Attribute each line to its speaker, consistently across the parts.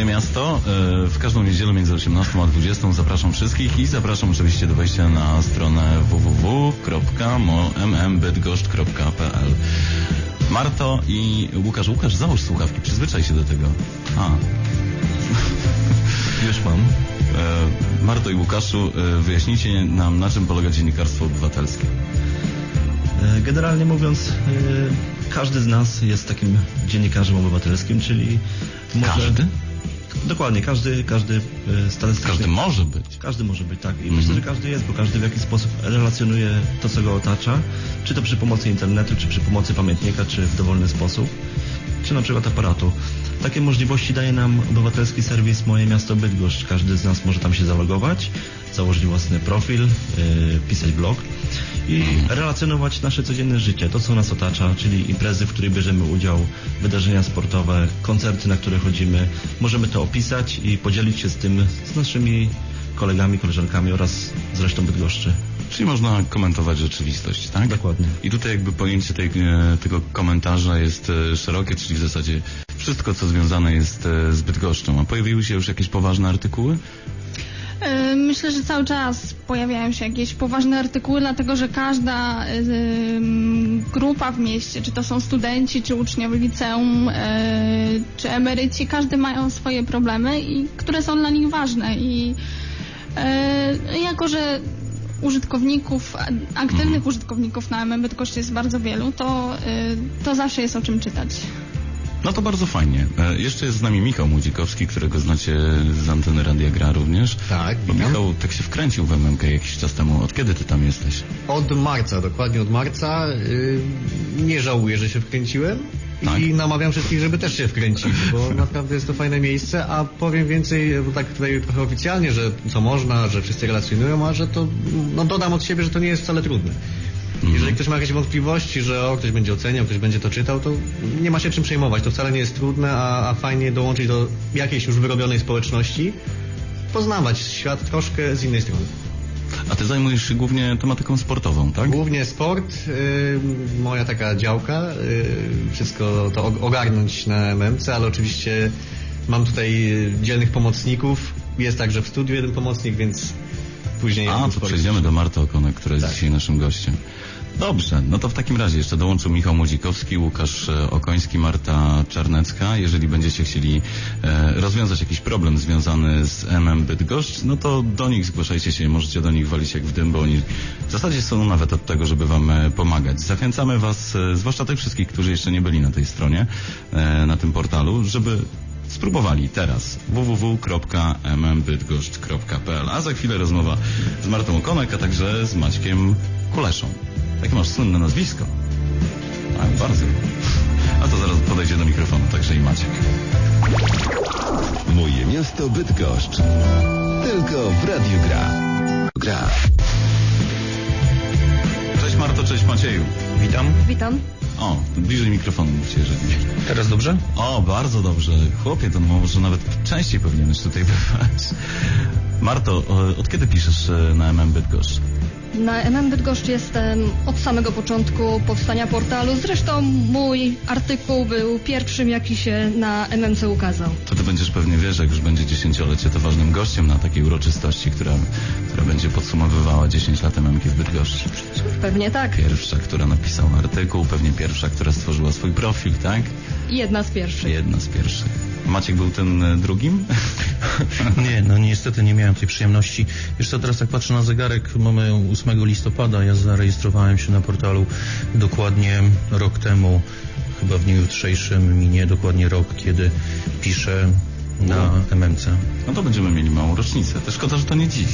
Speaker 1: Moje miasto e, w każdą niedzielę między 18 a 20 zapraszam wszystkich i zapraszam oczywiście do wejścia na stronę www.mmbydgoszcz.pl Marto i Łukasz. Łukasz, załóż słuchawki, przyzwyczaj się do tego. A.
Speaker 2: Już mam.
Speaker 1: E, Marto i Łukaszu, e, wyjaśnijcie nam, na czym polega dziennikarstwo obywatelskie.
Speaker 2: Generalnie mówiąc, każdy z nas jest takim dziennikarzem obywatelskim, czyli może...
Speaker 1: Każdy?
Speaker 2: Dokładnie, każdy, każdy e, statystycznie...
Speaker 1: Każdy może być.
Speaker 2: Każdy może być, tak. I myślę, że każdy jest, bo każdy w jakiś sposób relacjonuje to, co go otacza, czy to przy pomocy internetu, czy przy pomocy pamiętnika, czy w dowolny sposób, czy na przykład aparatu. Takie możliwości daje nam obywatelski serwis Moje Miasto Bydgoszcz. Każdy z nas może tam się zalogować, założyć własny profil, yy, pisać blog i relacjonować nasze codzienne życie, to co nas otacza, czyli imprezy, w których bierzemy udział, wydarzenia sportowe, koncerty, na które chodzimy. Możemy to opisać i podzielić się z tym z naszymi kolegami, koleżankami oraz z resztą Bydgoszczy.
Speaker 1: Czyli można komentować rzeczywistość, tak?
Speaker 2: Dokładnie.
Speaker 1: I tutaj jakby pojęcie tej, e, tego komentarza jest e, szerokie, czyli w zasadzie wszystko, co związane jest e, z Bydgoszczą. A pojawiły się już jakieś poważne artykuły?
Speaker 3: Myślę, że cały czas pojawiają się jakieś poważne artykuły, dlatego że każda ym, grupa w mieście, czy to są studenci, czy uczniowie liceum, e, czy emeryci, każdy mają swoje problemy, i, które są dla nich ważne. I jako, że użytkowników, aktywnych użytkowników na MM Bydgoszczy jest bardzo wielu, to, e, to zawsze jest o czym czytać.
Speaker 1: No to bardzo fajnie. E, Jeszcze jest z nami Michał Młodzikowski, którego znacie z anteny Radia Gra również.
Speaker 4: Tak,
Speaker 1: Bo. Michał tak się wkręcił w MMK jakiś czas temu. Od kiedy ty tam jesteś?
Speaker 4: Od marca, dokładnie od marca. Yy, nie żałuję, że się wkręciłem.
Speaker 1: Tak.
Speaker 4: I namawiam wszystkich, żeby też się wkręcili, bo naprawdę jest to fajne miejsce, a powiem więcej, bo tak tutaj trochę oficjalnie, że co można, że wszyscy relacjonują, a że to, no dodam od siebie, że to nie jest wcale trudne. Jeżeli ktoś ma jakieś wątpliwości, że o, ktoś będzie oceniał, ktoś będzie to czytał, to nie ma się czym przejmować. To wcale nie jest trudne, a, a fajnie dołączyć do jakiejś już wyrobionej społeczności, poznawać świat troszkę z innej strony.
Speaker 1: A ty zajmujesz się głównie tematyką sportową, tak?
Speaker 4: Głównie sport, y, moja taka działka, y, wszystko to og- ogarnąć na MMC, ale oczywiście mam tutaj dzielnych pomocników. Jest także w studiu jeden pomocnik, więc później...
Speaker 1: A, to przejdziemy do Marty Okonek, która jest
Speaker 4: Tak.
Speaker 1: dzisiaj naszym gościem. Dobrze, no to w takim razie jeszcze dołączył Michał Młodzikowski, Łukasz e, Okoński, Marta Czarnecka. Jeżeli będziecie chcieli e, rozwiązać jakiś problem związany z MM Bydgoszcz, no to do nich zgłaszajcie się, możecie do nich walić jak w dym, bo oni w zasadzie są nawet od tego, żeby wam e, pomagać. Zachęcamy was, zwłaszcza tych wszystkich, którzy jeszcze nie byli na tej stronie, na tym portalu, żeby spróbowali teraz www.mmbydgoszcz.pl A za chwilę rozmowa z Martą Okonek, a także z Maćkiem Kuleszą. Jakie masz słynne nazwisko? A, bardzo. A to zaraz podejdzie do mikrofonu, także i Maciek.
Speaker 5: Moje miasto Bydgoszcz. Tylko w Radiu Gra. Gra.
Speaker 1: Cześć Marto, cześć Macieju.
Speaker 2: Witam.
Speaker 3: Witam.
Speaker 1: O, bliżej mikrofonu mówcie, jeżeli...
Speaker 2: Teraz dobrze?
Speaker 1: O, bardzo dobrze. Chłopie, to może nawet częściej powinieneś tutaj bywać. Marto, od kiedy piszesz e, na MM Bydgoszcz?
Speaker 6: Na MM Bydgoszcz jestem od samego początku powstania portalu. Zresztą mój artykuł był pierwszym, jaki się na MMC ukazał.
Speaker 1: To ty będziesz pewnie wiesz, jak już będzie dziesięciolecie, to ważnym gościem na takiej uroczystości, która, która będzie podsumowywała 10 lat MMK w Bydgoszczy.
Speaker 6: Pewnie tak.
Speaker 1: Pierwsza, która napisała artykuł, pewnie pierwsza, która stworzyła swój profil, tak?
Speaker 6: Jedna z pierwszych.
Speaker 1: Jedna z pierwszych. Maciek był e, drugim?
Speaker 7: Nie, no niestety nie miałem tej przyjemności. Co, teraz jak patrzę na zegarek, mamy 8 listopada, ja zarejestrowałem się na portalu dokładnie rok temu, chyba w dniu jutrzejszym minie dokładnie rok, kiedy piszę na MMC.
Speaker 1: No to będziemy mieli małą rocznicę. To szkoda, że to nie dziś.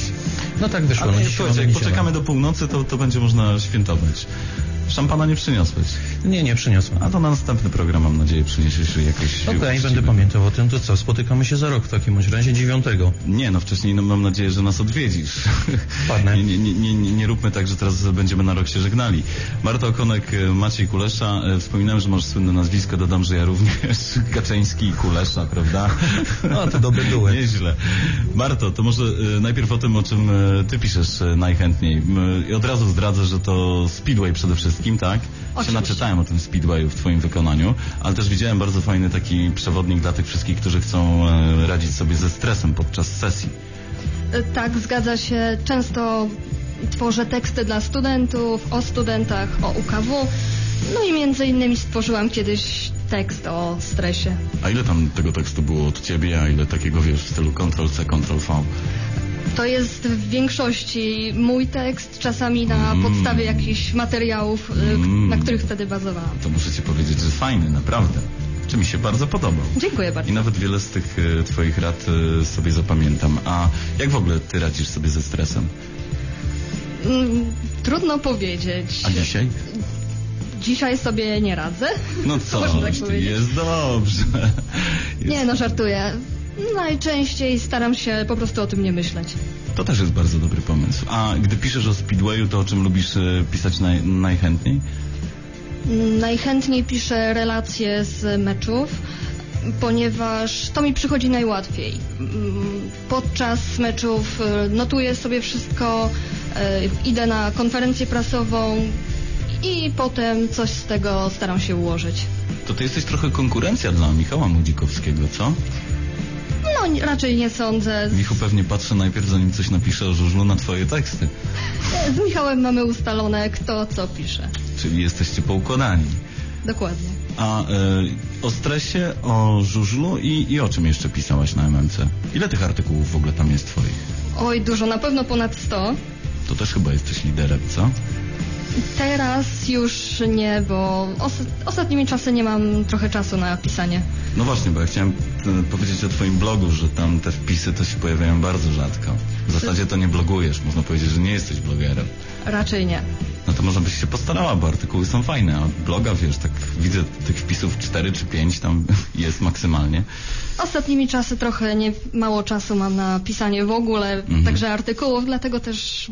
Speaker 7: No tak wyszło.
Speaker 1: Ale
Speaker 7: no
Speaker 1: słuchajcie,
Speaker 7: mamy
Speaker 1: jak poczekamy do północy, to, to będzie można świętować. Szampana nie przyniosłeś.
Speaker 7: Nie, nie przyniosłem.
Speaker 1: A to na następny program, mam nadzieję, przyniesiesz jakoś...
Speaker 7: Okej,
Speaker 1: uczciwy.
Speaker 7: będę pamiętał o tym. To co, spotykamy się za rok w takim razie dziewiątego.
Speaker 1: Nie, no wcześniej no, mam nadzieję, że nas odwiedzisz.
Speaker 7: Wpadnę.
Speaker 1: Nie, nie, nie, nie, nie, róbmy tak, że teraz będziemy na rok się żegnali. Marta Okonek, e, Maciej Kulesza. E, Wspominałem, że masz słynne nazwisko, dodam, że ja również. Kaczyński i Kulesza, prawda?
Speaker 7: No, to dobry duet.
Speaker 1: Nieźle. Marto, to może e, najpierw o tym, o czym ty piszesz najchętniej. I od razu zdradzę, że to Speedway przede wszystkim. Wszystkim, tak? Się
Speaker 6: Oczywiście.
Speaker 1: naczytałem o tym speedwayu w twoim wykonaniu, ale też widziałem bardzo fajny taki przewodnik dla tych wszystkich, którzy chcą e, radzić sobie ze stresem podczas sesji.
Speaker 6: E, Tak, zgadza się. Często tworzę teksty dla studentów, o studentach, o UKW. No i między innymi stworzyłam kiedyś tekst o stresie.
Speaker 1: A ile tam tego tekstu było od ciebie, a ile takiego wiesz w stylu Ctrl-C, Ctrl-V?
Speaker 6: To jest w większości mój tekst, czasami na
Speaker 1: Mm.
Speaker 6: podstawie jakichś materiałów, y,
Speaker 1: Mm.
Speaker 6: na których wtedy bazowałam.
Speaker 1: To muszę ci powiedzieć, że fajny, naprawdę. Czy mi się bardzo podobał.
Speaker 6: Dziękuję bardzo.
Speaker 1: I nawet wiele z tych e, twoich rad e, sobie zapamiętam. A jak w ogóle ty radzisz sobie ze stresem?
Speaker 6: Mm, Trudno powiedzieć.
Speaker 1: A dzisiaj?
Speaker 6: Dzisiaj sobie nie radzę.
Speaker 1: No co,
Speaker 6: tak
Speaker 1: jest dobrze. Jest...
Speaker 6: Nie no, żartuję. Najczęściej staram się po prostu o tym nie myśleć.
Speaker 1: To też jest bardzo dobry pomysł. A gdy piszesz o Speedwayu, to o czym lubisz e, pisać naj, najchętniej?
Speaker 6: Najchętniej piszę relacje z meczów, ponieważ to mi przychodzi najłatwiej. Mm, Podczas meczów y, notuję sobie wszystko, y, idę na konferencję prasową i potem coś z tego staram się ułożyć.
Speaker 1: To ty jesteś trochę konkurencja dla Michała Mudzikowskiego, co?
Speaker 6: No raczej nie sądzę.
Speaker 1: Michu pewnie patrzy najpierw, zanim coś napisze o żużlu, na twoje teksty.
Speaker 6: Z Michałem mamy ustalone kto co pisze.
Speaker 1: Czyli jesteście poukładani.
Speaker 6: Dokładnie.
Speaker 1: A e, o stresie, o żużlu i, i o czym jeszcze pisałaś na MMC? Ile tych artykułów w ogóle tam jest twoich?
Speaker 6: Oj, dużo, na pewno ponad 100.
Speaker 1: To też chyba jesteś liderem, co?
Speaker 6: Teraz już nie, bo os ostatnimi czasy nie mam trochę czasu na pisanie.
Speaker 1: No właśnie, bo ja chciałem e, powiedzieć o twoim blogu, że tam te wpisy to się pojawiają bardzo rzadko. W zasadzie to nie blogujesz, można powiedzieć, że nie jesteś blogerem.
Speaker 6: Raczej nie.
Speaker 1: No to może byś się postarała, bo artykuły są fajne, a bloga, wiesz, tak widzę tych wpisów 4 czy 5 tam jest maksymalnie.
Speaker 6: Ostatnimi czasy trochę nie, mało czasu mam na pisanie w ogóle,
Speaker 1: Mhm.
Speaker 6: także artykułów, dlatego też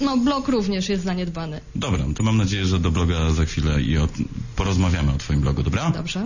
Speaker 6: no, blog również jest zaniedbany.
Speaker 1: Dobra, to mam nadzieję, że do bloga za chwilę i o, porozmawiamy o twoim blogu, dobra?
Speaker 6: Dobrze.